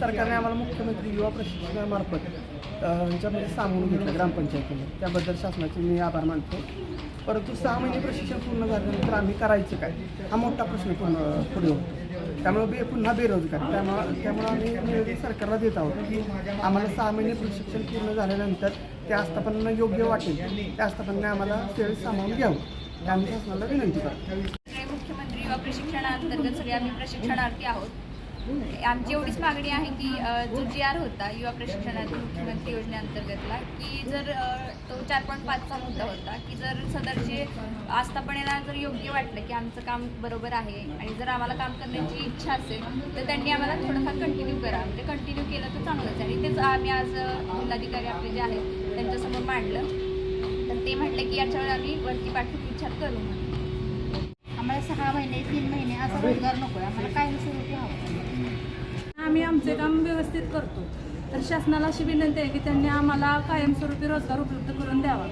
सरकारने आम्हाला मुख्यमंत्री युवा प्रशिक्षणामार्फत अ, ह्याच्यामध्ये सामावून घेतलं ग्रामपंचायतीने. त्याबद्दल शासनाचे मी आभार मानतो. परंतु सहा महिने प्रशिक्षण पूर्ण झाल्यानंतर आम्ही करायचं काय? हा मोठा प्रश्न पूर्ण पुढे होतो. त्यामुळे बे पुन्हा बेरोजगार. त्यामुळे त्यामुळे आम्ही निवेदन सरकारला देत आहोत की आम्हाला सहा महिने प्रशिक्षण पूर्ण झाल्यानंतर ते आस्थापनांना योग्य वाटेल. त्या आस्थापनाने आम्हाला त्यावेळी सामावून घ्यावं. आम्ही शासनाला विनंती करतो. मुख्यमंत्री युवा प्रशिक्षणाअंतर्गत सगळे आम्ही प्रशिक्षणार्थी आहोत. आमची एवढीच मागणी आहे की जो जी आर होता युवा प्रशिक्षणार्थी मुख्यमंत्री योजनेअंतर्गतला की जर तो चार पॉईंट पाचचा मुद्दा होता की जर सदरचे आस्थापनेला जर योग्य वाटलं की आमचं काम बरोबर आहे आणि जर आम्हाला काम करण्याची इच्छा असेल तर त्यांनी आम्हाला थोडंफार कंटिन्यू करा. म्हणजे कंटिन्यू केलं तर चांगलंच आहे. आणि तेच आम्ही आज जिल्हाधिकारी आपले जे आहेत त्यांच्यासमोर मांडलं. तर ते म्हटले की याच्यावर आम्ही वरती पाठवून विचार करू म्हणून. आम्हाला सहा महिने तीन महिने असा रोजगार नको आहे आम्हाला काय नसेल आमचे काम व्यवस्थित करतो. तर शासनाला अशी विनंती आहे की त्यांनी आम्हाला कायमस्वरूपी रोजगार उपलब्ध करून द्यावा.